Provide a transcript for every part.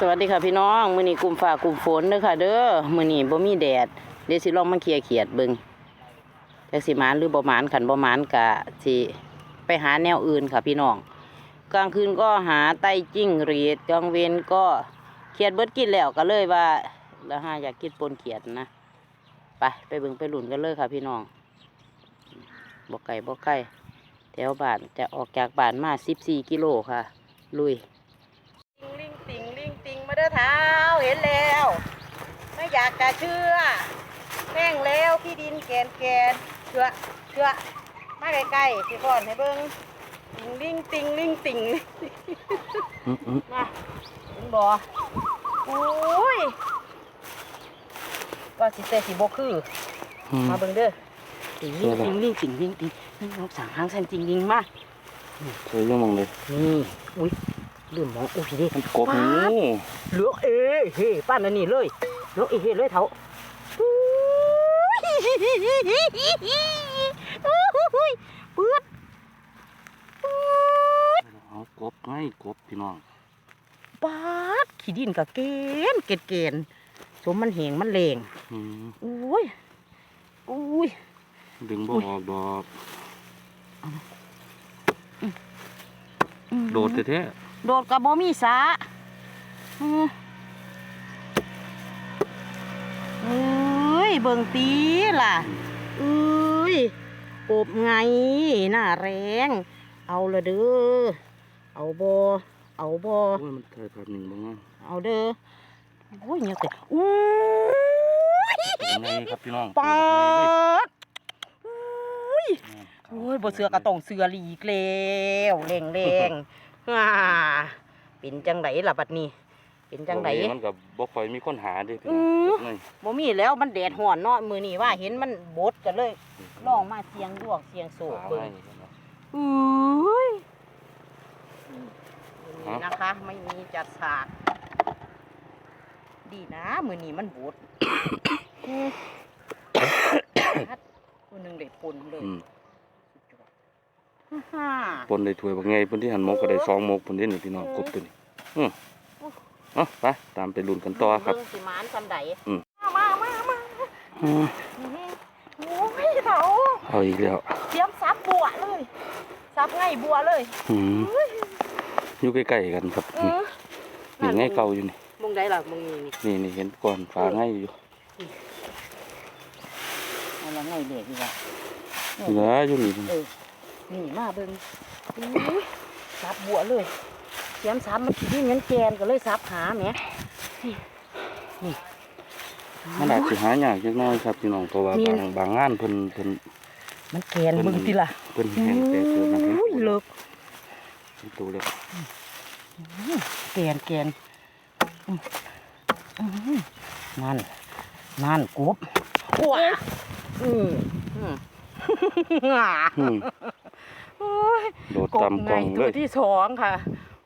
สวัสดีค่ะพี่น้อง มื้อนี้กลุ่มฝ่ากลุ่มฝนเด้อค่ะ เด้อมื้อนี้บ่มีแดด เดี๋ยวสิลองมาเคลียร์เขียดเบิ่งจักสิหมานหรือบ่หมานขันบ่หมานกะสิไปหาแนวอื่นค่ะพี่น้อง กลางคืนก็หาไต้จิ้งหรีดกลางเวรก็เขียดเบิดกินแล้วก็เลยว่าแล้วหาอยากกินปนเขียดนะไปไปเบิ่งไปหลุนกันเลยค่ะพี่น้องบ่ไกลบ่ไกลแถวบ้านจะออกจากบ้านมา14กิโลค่ะ ลุย ลิงติงลิงติงมา เด้อเท้าเห็นแล้ว ไม่อยากจะเชื่อแม่งแล้วที่ดินแกนแกนเชื่อเชื่อมาใกล้ๆสิก่อนให้เบิ้งติงลิงติงลิงติงมาเห็นบ่โอ้ยก็สิเตสิบ่คือมาเบิ่งเด้อติงลิงติงลิงติงลิงติงนี่นกสางหางสันจริงลิงมาเคยยังมองเลยนี่อุ้ย ลืมมองอุ้ยเด้มันกบป๊านี่ดเหลือเอเฮ้ป้านอันนี้เลยเหลือเอเฮ้เลยเถาเปื้ดเอากบไงกบพี่น้องปาดขี้ดินกับเกนเกนเกนสมมันแหงมันแรงอืมอุ้ยอุ้ยดึงบ่อุ๊ยออกดอกอืมโดดแท้ โดดกับบ่มีสาอืมเอ้ยเบิ่งตีล่ะๆเอ้ยกบไงหน้าแรง เอาละเด้อเอาบอเอาบอโอ้ยมันถ่ายภาพหนึ่งบ้างเอาเด้อโอ้ยเนี่ยแต่อู้ยเป็นไงครับพี่น้องปาตัวดบักอุ้ยใหญ่เลยโอ้ยบ่เสือกระตองเสือหลีกแล้วแรงแรง อ่าเป็นจังไดล่ะบัดนี้ เป็นจังไดตัวนี้มันกับบ่ค่อยมีคนหาเด้พี่อืน้องมกบนี่บ่มีแล้วมันแดดห่อนเนาะมื้อนี้ว่าเห็นมันบดกันเลยลองมาเสียงดวงเสียงโศกหาเบิ่งไว้นะอุ้ยฮะนี่นะคะ ไม่มีจัดฉาก ดีนะมือนี้มันบูดฮัดคนหนึ่งได้ปนเลยอืมสุดยอดฮ่า ปนได้ถ้วยบักไงเพิ่นที่หันหมกก็ได้สองหมกเพิ่นที่นี่พี่น้องกบตัวนี้อืมเอาไปตามไปลุ้นกันต่อครับเงสิมานซำใดอืมมามามาอืมโอ้ยเถาเอาอีกแล้วเตรียมซับบัวเลยซับไงบัวเลยอืมอยู่ใกล้ๆกันครับเอนี่อนี่ไงเก่าอยู่นี่มึงได้ล่ะมึงนี่นี่นี่นี่เห็นก่อนฝาไงอยู่เอาละไงเด็กดีกว่าเหลืออยู่นี่เออ นี่มาเบิ่งอุ้ยซับบัวเลยเสียมซับมันสินี่เงินแกนก็เลยซับหาแหมนี่นี่มันอาจสิหายากจักหน้อยครับพี่น้องเพราะว่านี่บางบางงานเพิ่นเพิ่นมันแกนเบิ่งติล่ะเพิ่นแห้งแต่เกิดมาเห็นอุ้ยเลิกเป็นตัวเล็กแกนแกนอืมอืมนั่นนั่นกบอ้วอืมอืมอ่าอืม โอ้ยโดดกบตามกไงล่องตัเลวย ที่สองค่ะ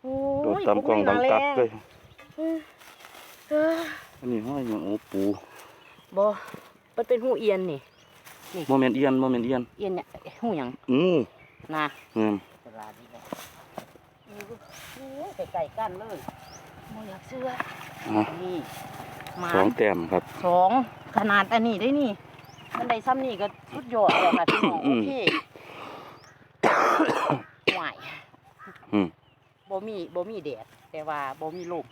โอ้โดดยตามกล่องดังตับเลย เออเอออันนี้ห้อยหยังโอ้ปูบ่มันเป็นหูเอียนนี่ โมเมนเอียนโมเมนเอียนเอียนเนี่ยหูหยังอือนะเงินตลาดนี่แหละอือโอ้ยไก่ๆกันเลยบ่อยากเชื่ออะนี่หมาสองแต้มครับ สองขนาดอันนี้ได้นี่ มันได้ซ้ำนี่ก็สุดยอดแล้วค่ะพี่น้องอืโอมเคหวาย อืม บ่มีบ่มีแดดแต่ว่าบ่มีลม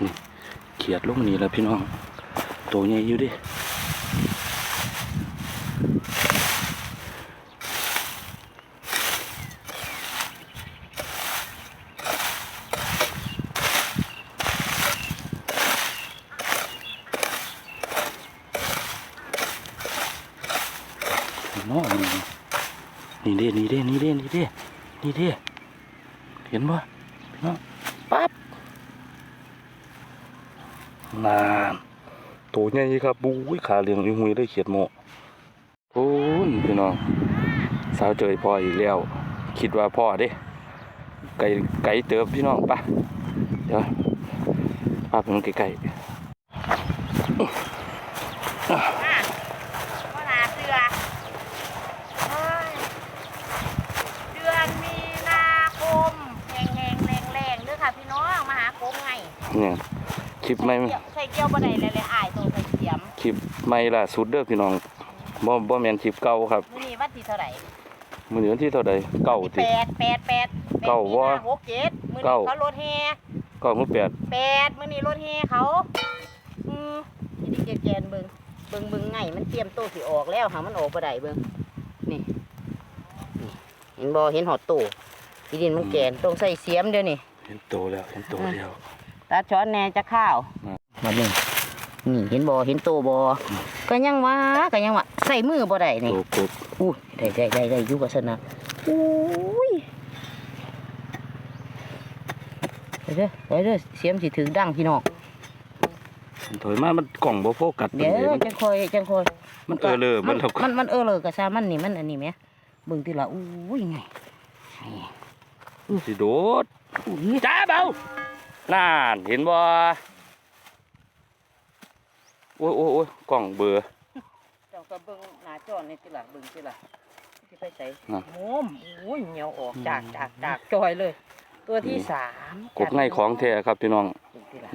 นี่เขียดลงนี่แล้วพี่น้องตัวใหญ่อยู่ดินี่เด้นี่เด้นี่เด้นี่เด้นี่เด้ เห็นบ่พี่น้องปั๊บนานตัวใหญ่ครับบู้ยขาเลี้ยงอีหุยได้เขียดโมโอ้ยพี่น้องสาวเจยพ่ออีกแล้ว คิดว่าพ่อเด้ไก่ไก่เติบพี่น้องปะเดี๋ยวพาไปมันไกลอะว่าหาเสือเฮ้ยเดือนมีนาคมแหงแหงแรงแรงๆเด้อค่ะพี่น้องมาหา โค้งไง เนี่ยคลิปไม่ใส่เกี่ยวบ่ได้เลยเลยอายตัวใส่เสียมคลิปไม่ล่าสุดเด้อพี่น้องบ่บ่แม่นคลิปเก่าครับมื้อนี้วันที่เท่าไหร่มื้อนี้วันที่เท่าใดเก้าที่ติแปดแปดแปดเก้าแปดมีวะนาหกเจ็ดมื้อเก้านี้เขารถแห่เก้ามื้อแปดแปดมื้อนี้รถแห่เขาอืมนี่ดิแกนๆเบิ่งเบิ่งเบิ่งไงมันเตรียมโตวสิออกแล้วหามันออกบ่ได้เบิ่งนี่นี่เห็นบ่เห็นหอดโตที่ดินมันแกนต้องใส่เสียมเดี๋ยวนี้เห็นโตแล้วเห็นโตแล้ว ตาช้อนแหน่จะข้าวอ่ามานี่นี่เห็นบ่เห็นโตบ่ก็ยังว่าก็ยังว่าใส่มือบ่ได้นี่โตกบอู้ได้ได้ได้ได้อยู่กับสนะอุ้ยไปเด้อไปเด้อเสียมสิถึงดังพี่น้องถอยมามันกล่องบ่โฟกัสเดี๋ยวปานใดมันจังคอยจังคอยมันเออเลยมันเท่ามันมันเออเลยกระซามันนี่มันอันนี้ไหมเบิ่งทีละอุ้ยไงนี่สิโดดอุ้ยจ้าเบา น่านเห็นบ่โอ้ยโอ้ยโอ้ยกล่องเบลอเจ้าก็เบิ่งหน้าจอนี่ทีละเบิ่งทีละที่ไปใส่น่ะโมมอุ้ยเหนียวออกจากจากจากจอยเลย ตัวที่สามกบไงของแท้ครับพี่น้องเบิ่งทีละ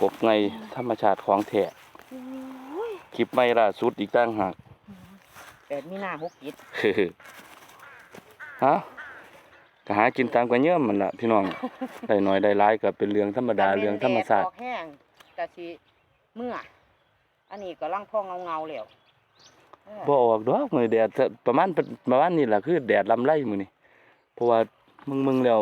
กบไงธรรมชาติของแท้อุ้ยคลิปไม่ล่าสุดอีกต่างหากแปดมีหน้าหกจิตฮะ ก็หากินตามกันเยี่ยมมันละพี่น้อง ได้น้อยได้หลายก็เป็นเรื่องธรรมดาเรื่องธรรมชาติออกแห้งกะสิเมื่อ อันนี้ก็ลังพ่อเงาเงาๆแล้วเออบ่ออกดอกมื้อแดดถ้าประมาณประมาณนี้ล่ะคือแดดลำไรมื้อนี้เพราะว่ามึงมึงๆแล้ว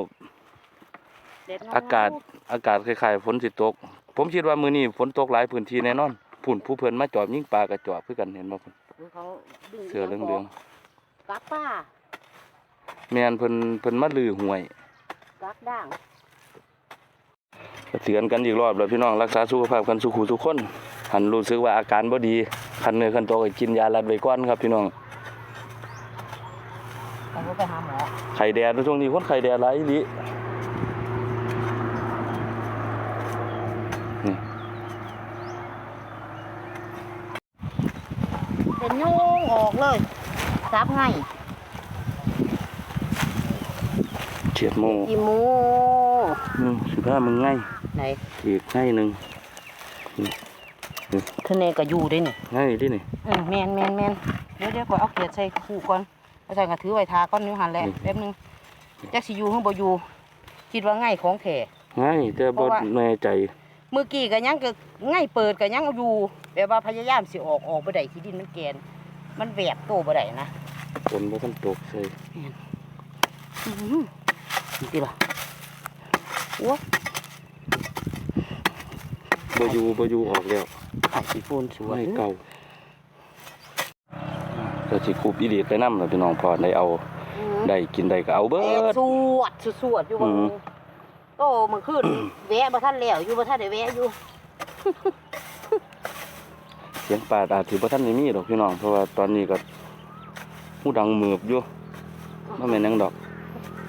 เด็ดเงอากาศอากาศคล้ายๆฝนสิตก ผมคิดว่ามื้อนี้ฝนตกหลายพื้นที่แน่นอนพุ่นผู้เพิ่นมาจอบยิงปลากระจอบคือกันเห็นบ่พุ่นเขาดึเสือเหลืองกักป้าๆ แม่นเพิ่นเพิ่นมาลือหวยกักด่างก็เตือนกันอีกรอบแล้วพี่น้องรักษาสุขภาพกันสุขุทุกคนหันรู้สึกว่าอาการบ่ดีคันเนื้อคันตัวก็กินยาลัดไว้ก่อนครับพี่น้องเขาก็ไปหาหมอไข่แดดช่วงนี้คนไข่แดดหลายอีหลีนี่เป็นยุงออกเลยซับไง เฉียดโมกี่โมอืมสิพามึงไงไหนอีกไงหนึ่งทะเลก็อยู่ได้นี่ไงดินี่เออแมนแมนแมนเดี๋ยวเดี๋ยวขอยเอาเกียดใส่คู่ก่อนเอาใส่กระถือไว้ทาก้อนนิ้วหันแหละนี่แป๊บนึงจักสิอยู่หรือบ่อยู่คิดว่าง่ายของแท้ไงแต่เพบ่ราะว่าแน่ใจเมื่อกี้ก็ยังก็ง่ายเปิดก็ยังอยู่แบบว่าพยายามสิออกออกบ่ได้ที่ดินมันแกน มันแหวกโตบ่ได้นะฝนบ่ทันตกใส่อื้อ หือนี่ติล่ะโอ้บ่อยู่บ่อยู่ออกแล้วไข่สีฟูนสวยไม่เก่าก็สิคูบอีหลีไปนำล่ะพี่น้องพอได้เอาอืมได้กินได้ก็เอาเบิเอ๊ะดสวดสวดอยู่บ่อืมโตมื้อคืนแวะบ่ทันแล้วอยู่บ่ทันได้แวะอยู่เสียงปลาอาจสิบ่ทันได้มีดอกพี่น้องเพราะว่าตอนนี้ก็หูดังมือบอยู่บ่แม่นหยังดอก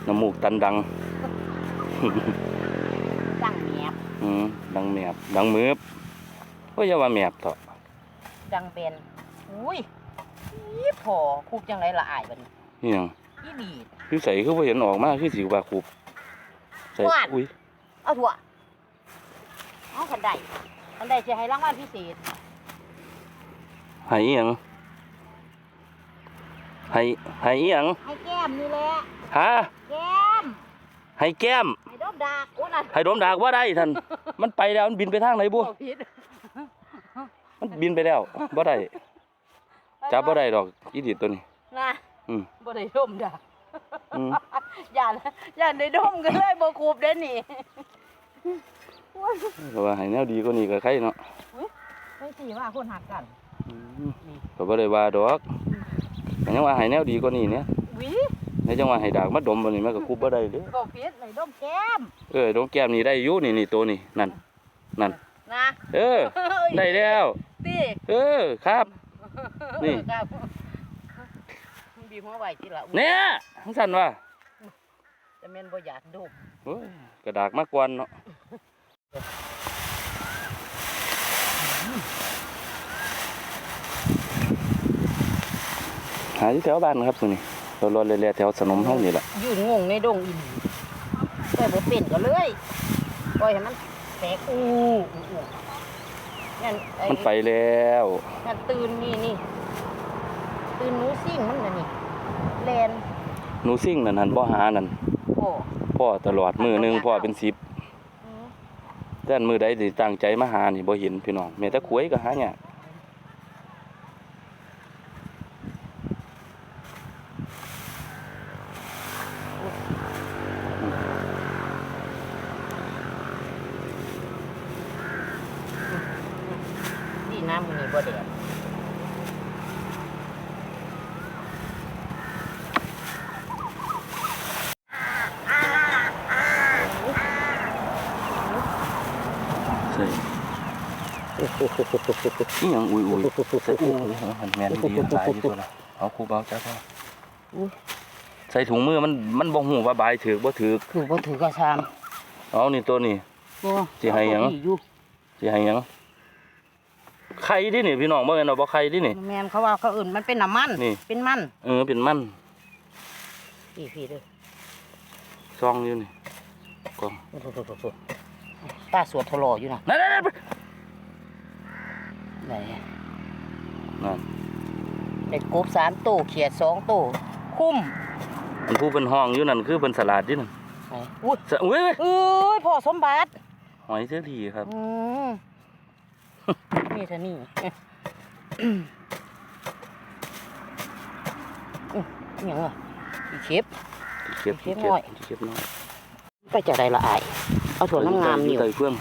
น้ำมูกตันดังตั้งแหนบอืมดังแมบดังมืบว่าอย่าว่าแมบเถอะดังเบนอุ้ยอีพอคุกจังไรละอายบัดนี้นี่หยังอีหลีด คือใส่คือบ่เห็นออกมาคือสิว่าคูบใส่วาดอุ้ยเอาถั่วเอาคันใดคันใดจะให้รางวัลพิเศษให้อีหยังให้ให้อีหยังให้แก้มนี่แหละ ฮะแก้มให้แก้มให้ดอกดากโอ้นั่นให้ดมดากว่าได้ท่าน มันไปแล้วมันบินไปทางไหนบุบ่ผิดมันบินไปแล้วบ่ได้จับบ่ได้ดอกอีดิตัวนี้นะอืมบ่ได้ดมดากอืมอย่าอย่าได้ดมกันเลยบ่คูบเด้อนี่โอ้ยก็ว่าให้แนวดีกว่านี้ก็ใครเนาะไม่สิว่าคนหักกันอืมก็บ่ได้ว่าดอกแต่ยังว่าให้แนวดีกว่านี้เนี่ยหวิ ในจังหว่าให้ดากมาดมบ่นี่มันก็คูบบ่ได้เด้บ่ผิดให้ดมแก้มเออดมแก้มนี่ได้อยู่นี่นี่ตัวนี่นั่นนั่นนะเออ ได้แล้วติเออครับนี่บีบหัวไหวจิละเนี่ยทั้งสันว่าจะแม่นบ่อยากดมโอ้ยกระดากมากกวนเนาะหาที่แถวบ้านนะครับตัวนี้ รารอเรื่อยๆแถวสนมเฮานี่แหละยืนงงในดงอีหลีแต่บ่เป็นก็เลยปล่อยให้มันแตกอู้อู้อู้นั่นไอ้มันไปแล้วนั่นตื่นนี่นี่ตื่นหนูซิ่งมันน่ะนี่แลนหนูซิ่งนั่นหันบ่หานั่นโอ้พ่อตลอดมือหนึงพ่อเป็นสิบอืม แต่อันมือใดสิตั้งใจมาหานี่บ่เห็นพี่น้องแม้แต่ขวยก็หาเนี่ยาก นี่น้ำมันนี่บ่แดดใส่ อีหยังอุ้ยอุ้ยใส่โอ้ยหันแม่นดีหลายอยู่ตัวละเอาครูเบาจ้าพ่ออุ๊ยใส่ถุงมือมันมันบ่ฮู้ว่าบายถือกบ่ถือกคือบ่ถือกระชามเอานี่ตัวนี้โอ้สิให้หยังเอาอยู่สิให้หยังไข่ดินี่พี่น้องบ่แม่นว่าบ่ไข่ดินี่แม่นเขาว่าเขาอื่นมันเป็นน้ำมันนี่เป็นมันเออเป็นมันพี่พี่เด้อซองอยู่นี่กล่องโอ้โหโอ้โหโอ้โหตาสวดทะลออยู่นะนั่น นั่นนั่นไหนนั่นเด็กกบสามโตวเขียดสองโตวคุ้มมันผู้เป็นห้องอยู่นั่นคือเป็นสลัดดินั่นไหนอุ้ยสะอุ้ยเว้ยเอ้ยพ่อสมบัติหอยเสื้อทีครับอืมนี่เท่านี่อืมอืมอิหยังอะอีเข็บเก็บเก็เก็บบหน่อยเก็บน้อยไปจะได้ละอายเอาถั่วน้ำงามนี่ใส่เฟื่อง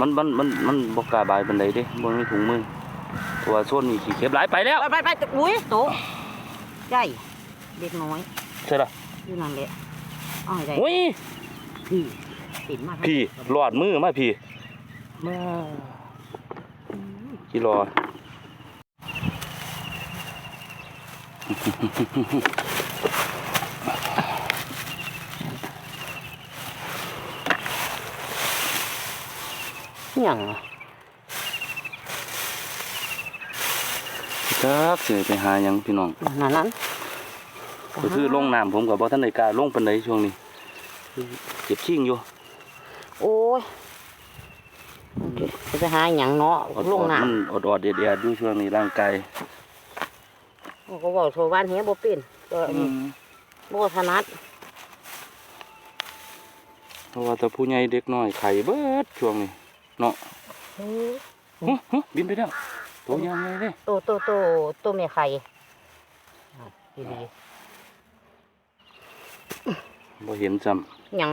มันมันมันมันบ่กล้าบายปานใดเด้บ่มีถุงมือตัวส่วนนี้ขี้เก็บหลายไปแล้วไปไปไปอุ้ยโตะใหญ่เด็กน้อยใช่ล่ะอยู่นั่นแหละเอาให้ได้อุ้ยพี่ปิ่นมากพี่หลอดมือมาพี่มากี่รอ อิหยังอะจักสิไปหาหยังพี่น้องนั่นนั้นก็คือลงน้ำผมก็บ่ทันได้กล้าลงปานใดช่วงนี้เจ็บชิงอยู่ โอ้ยจะไปหาหยังเนาะอดลงๆน้มันอดๆเด็ดๆอยู่ช่วงนี้ร่างกายำก็บอกโทรบ้านเฮียบ่เป็นก็อันนี้บ่ถนัดเพราะว่าแต่ผู้ใหญ่เด็กน้อยไข่เบิดช่วงนี้ เนาะเฮ้ยหึหึบินไปแล้วตัวยังไงเด้โตโตโตโตแม่ไข่อะดีบ่เห็นจำๆหยัง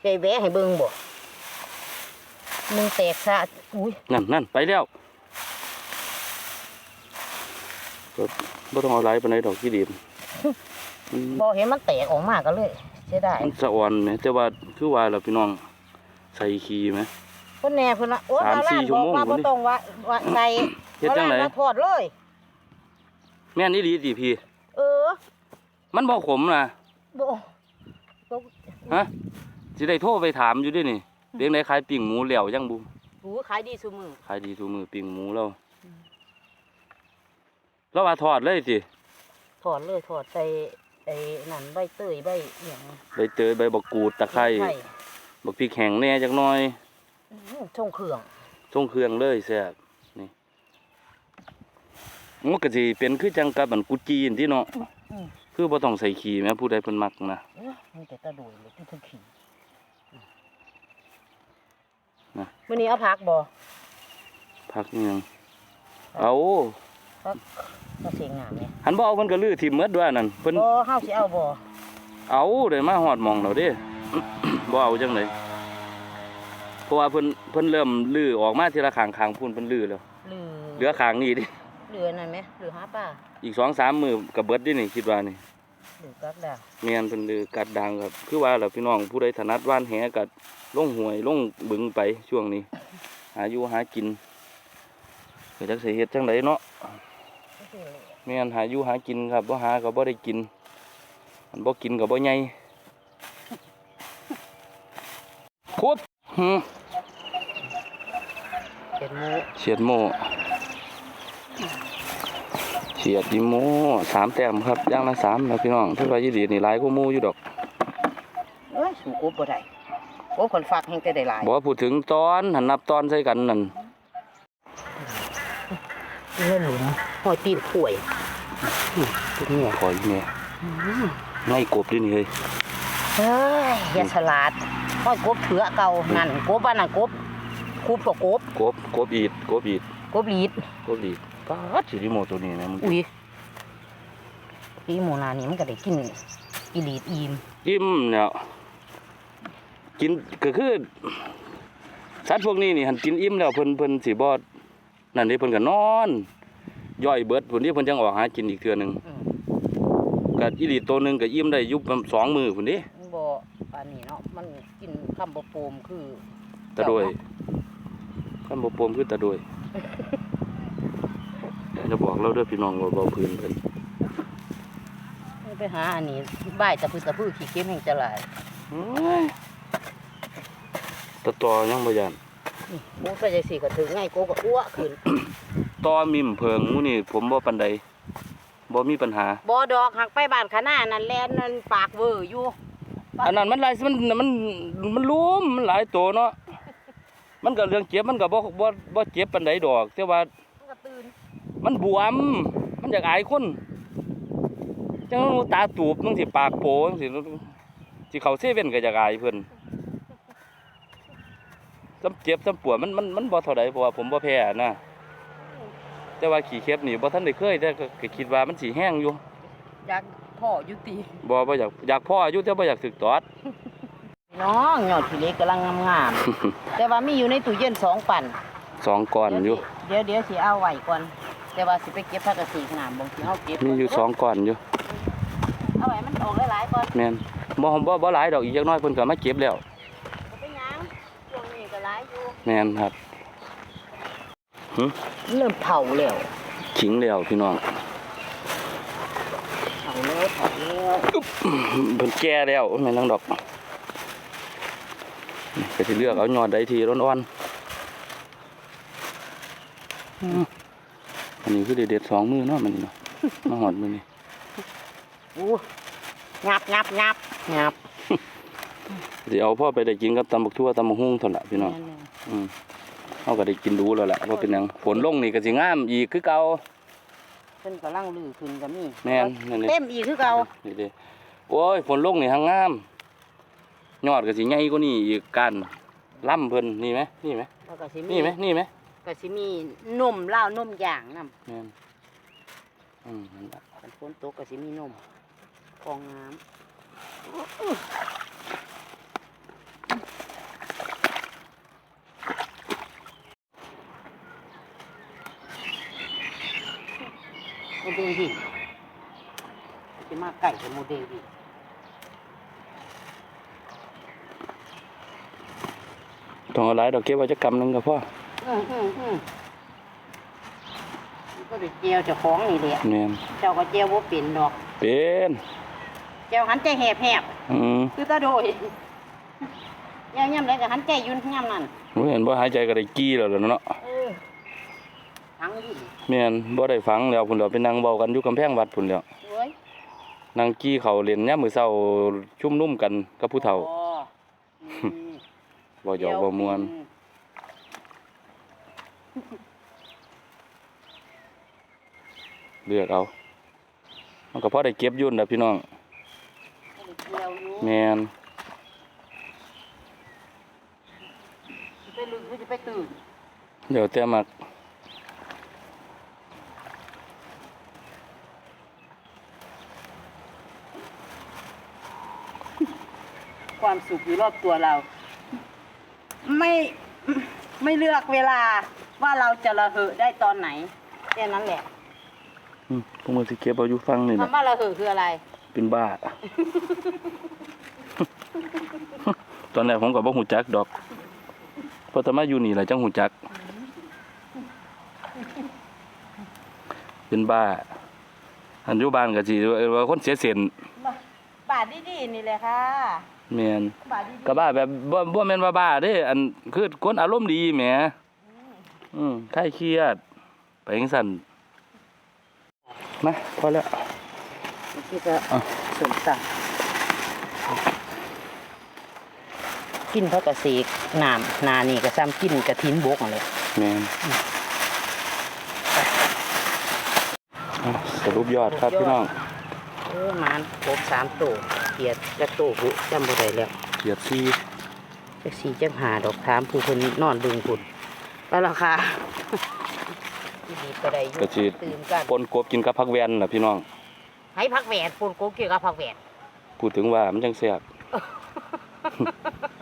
ใจแวะให้เบิ่งบ่มึงแตกซะอุ้ยนั่นนั่นไปแล้วก็บ่ต้องเอาหลายปานใดดอกขี้ดินมันบ่เห็นมันแตกออกมาก็เลยเสียดายมันสะอ่อนแหมแต่ว่าคือว่าล่ะพี่น้อง ใส่ขี้ไหม เพิ่นแน่เพิ่นว่าโอ้สามมาล้านสี่ชั่บวอกโมงว่าพุ่บ่นนี่ต้องว่าว่าใส่เฮ็ดจังไดมาล้านมาทอดเลย แม่นอีหลีติพี่ เออมันบ่ขมนะบ่บ่ฮะสิได้โทรไปถามอยู่เดินี่เพียงใดขายปิ้งหมูแล้วยังบุหูขายดีซุมือ ขายดีทุกมือปิ้งหมูแล้วแล้วว่าทอดเลยสิถอดเลยถอดใส่ไอ้นั่นใบเตยใบเอียงใบเตยใบบักกูดตะไคร้ใช่ บักพริกแห้งแหน่จักหน่อยอื้อช่องเครื่องส่งเครื่องเลยแซ่บนี่มันก็สิเป็นคือจังกับอันกุจีนที่เนาะอืมคือบ่ต้องใส่ขี้แม้ผู้ใดเพิ่นมักนะเอ้อมีแต่ตะโดยเลยที่ทุกขีมื้อนี้เอาผักบ่พักอิหยังเอาผักก็เสียงงามเนี่ยหันบ่เอาเพิ่นก็ลื้อทิ่มหมดด้วยนั่นเพิ่นบ่เฮาสิเอาบ่เอาได้มาฮอดหม่องแล้วเด้ บ่เอาจังไดเพราะว่าเพิ่นเพิ่นเริ่มลื้อออกมาทีละข้างๆพุ่นเพิ่นลื้อแล้วหรือเหลือข้างนี้ดิเหลือนั่นไหมหรือหาปลาอีก2-3มื้อก็เบิดดินี่คิดว่านี่หรือกักดาแม่นเพิ่นลื้อกัดดังครับคือว่าล่ะพี่น้องผู้ใดถนัดว่านแหก็ลงห้วยลงบึงไปช่วงนี้ หาอยู่หากินก็จักสิเฮ็ดจังไดเนาะแม่นหาอยู่หากินครับบ่หาก็บ่ได้กินอันบ่กินก็บ่ใหญ่ คุบหืมเป็นหมูเฉียดโมเฉียดดิโมสามแต้มครับอย่างละสามนะพี่น้องถ้าว่ายี่ดีนี่หลายกว่าหมูอยู่ดอกเอ้ยสูกบบ่ได้กกบคนฟักแห่งจะได้หลายบ่พูดถึงตอนหันนับตอนใส่กันนั่นเลื่อนหลุมหอยตีนข่วยตัวนี้ขอยแม่ง่ายกบด้วยนี่เฮ้ยเฮ้ยอย่าฉลาด หอยกบเถือเก่านั่นกบบ้านนั่นกบคูบกับกบกบกบอีดกบอีดกบลีดกบอีดปาดสิริโมตัวนี้นะมึงอุ้ยพี่หมูนานี่มันก็ได้กินอีลีดอีมอิ่มเนี่ยกินก็คือสัตว์พวกนี้นี่หันกินอิ่มแล้วเพิ่นเพิ่นสิบ่นั่นนี่เพิ่นก็นอน ย่อยเบิดพุ่นนี้เพิ่นจังออกหากินอีกเทื่อหนึงอืมก็อีหลีตัวหนึงก็อิ่มได้อยู่ประมาณสองมื้อพุ่นนี้ มันบ่ปานนี้เนาะมันกินคำบ่โปมคือตะโดยคันบ่ปมคือตะโดยจะบอกเราเด้อพี่น้องว่าเบาพื้นเพิ่นมันไปหาอันนี้บ่ายตะพื้ตะพื้ขี้เข็มแห่งจะหลายโอ้ยตะตอยังบ่ย่านนี่โอ้ไปจังซี่ก็ถึงง่ายโกก็อ้วขึ้นตอมิมเพิงหมู่นี่ผมบ่ปานใดบ่มีปัญหาบ่ดอกหักไปบ้านขนาดนั้นแลนนั่นปากเวอร์อยู่ อันนั้นมันหลายมันมันมันรวมมันหลายตัวเนาะมันก็เรื่องเจ็บมันก็บ่บ่บ่เจ็บปานใดดอก แต่ว่ามันก็ตื่นมันบวม มันอยากอายคนจังว่าตาตูบจังสิปากโปจังสิสิเข้าเซเว่นก็อยากอายเพิ่นซ้ำเจ็บซ้ำปวดมันมันมันบ่เท่าใดเพราะว่าผมบ่แพ้นะแต่ว่าขี้เข็บนี่บ่ทันได้เคยแต่ก็ก็คิดว่ามันสิแห้งอยู่อยาก พ่ออยู่ติบ่บ่อยากอยากพ่ออยู่แต่บ่อยากถึกตอด น้องยอดขี้เหล็กกำลังงามๆแต่ว่ามีอยู่ในตู้เย็นสองปั่นสองก้อนอยู่เดี๋ยวเดี๋ยวสิเอาไว้ก่อน แต่ว่าสิไปเก็บผักกะสีขนาดบางทีเฮาเก็บมีอยู่สองก้อนอยู่เอาไว้มันออกหลายๆก่อนแม่นบ่บ่บ่หลายดอกอีกจักหน้อยเพิ่นก็มาเก็บแล้วบ่เป็นหยังช่วงนี้ก็หลายอยู่แม่นครับเริ่มเผาแล้วขิงแล้วพี่น้องเผาแล้วเผาแล้วเพิ่นแก่แล้วแม่นลังดอกนี่ก็สิเลือกเอายอดใดที่อ่อนๆอืมอันนี้คือได้เด็ดสองมือเนาะมันนี่เนาะมาหอดมือนี่อู้งับงับงับงับสิเอาพ่อไปได้กินกับตำบักทั่วตำบักหุ่งเท่านั้นล่ะพี่น้องแม่นอืมเฮาก็ได้กินดูแล้วล่ะว่าเป็นหยังฝนลงนี่ก็สิงามอีกคือเก่าๆ เพิ่นกำลังลือขึ้นก็มีแม่นนั่นนี่เต็มอีกคือเก่านี่เด้โอ้ยฝนลงนี่หางงามยอดก็สิใหญ่กว่านี้อีกกันล่ำเพิ่นนี่ไหมนี่ไหมแล้วก็สิมีนี่ไหมนี่ไหมก็สิมีนมเหล้านมย่างนำแม่นอืมนั่นล่ะคันฝนตกก็สิมีนมฟองน้ำ โมเดลดิจะมาไก่กับโมเดลดิต้องเอาหลายดอกเก็บไว้จักกำหนึงก็พออืมอืมอืมมันก็ได้เจียวเจ้าของนี่แหละแม่นเจ้าก็เจียวบ่เป็นดอกเป็นเจียวหันใจแหบแหบอืมคือตาโดยย่ำย่ำเลยก็หันใจอยุ่นย่ำนั่นบ่เห็นบ่หายใจก็ได้กี้แล้วล่ะเนาะ เออทั้งยุ่นแม่นบ่ได้ฟังแล้วพุ่นแล้วไปนั่งเว้ากันอยู่กำแพงวัดพุ่นแล้วเว้ยนั่งกี้เขาเล่นยามมื้อเช้าชุมนุมกันกับผู้เฒ่าอ๋ออืมบ่หยอกบ่ม่วน เลือกเอา มันก็พอได้เก็บอยุ่นนล่ะพี่น้องเจียวอยู่แม่นไปลึกหรือจะไปตื่นเดี๋ยวแต่มัก ความสุขอยู่รอบตัวเรา ไม่ไม่เลือกเวลาว่าเราจะระเหยได้ตอนไหนแค่นั้นแหละอืมพวกมันสิเก็บเอาอยู่ฟังนี่นะคำว่าระเหยคืออะไร เป็นบ้า ตอนแรกผมก็บ่ฮู้จักดอกเพอตมาอยู่นี่แหละจังฮู้จัก เป็นบ้า อันอยู่บ้านก็สิว่าคนเสียเส้นบาทดีๆนี่แหละค่ะ แม่นบาทดีก็บ้าแบบบ่บ่แม่นว่าบ้าเด้อันคือคนอารมณ์ดีแหมอืมคลายเครียด ไปจังซั่นมาพอแล้วๆที่จะอะเสริมสั่งกินพักกระเสกน้ำนานี่ก็ซ้ำกินกระถินบกนั่นแหละแม่นอะสรุปยอดครับพี่น้อง เออหมานครบสามตัว เกียดกระโตบุจำบ่ได้แล้วเกียรติซี่จักสี่จักหาดอกถามผู้คนนอนดึงคุณไปและค่ะที่ดีก็ได้อยู่ก็สิตื่นกันปนกบกินกับผักแวนล่ะพี่น้อง ให้พักแหวนปูนโกเกี่ยวกับพักแหวนพูดถึงว่ามันจังแซ่บ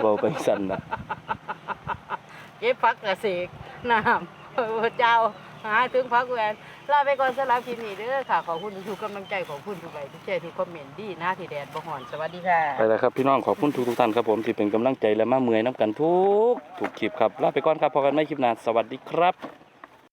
เว้าไปสั่นน่ะเก็บพักกระเสกน้ำพระเจ้าหาถึงพักแหวน ลาไปก่อนสำหรับคลิปนี้เด้อค่ะ ขอบคุณทุกกำลังใจของคุณทุกไลค์ทุกแชร์ทุกคอมเมนต์ดีหน้าที่แดดบ่หอนสวัสดีค่ะ ไปแล้วครับพี่น้องขอบคุณทุกๆท่านครับผมที่เป็นกำลังใจและมาเมื่อยน้ำกันทุกทุกคลิปครับลาไปก่อนครับพอกันไม่คลิปหน้าสวัสดีครับ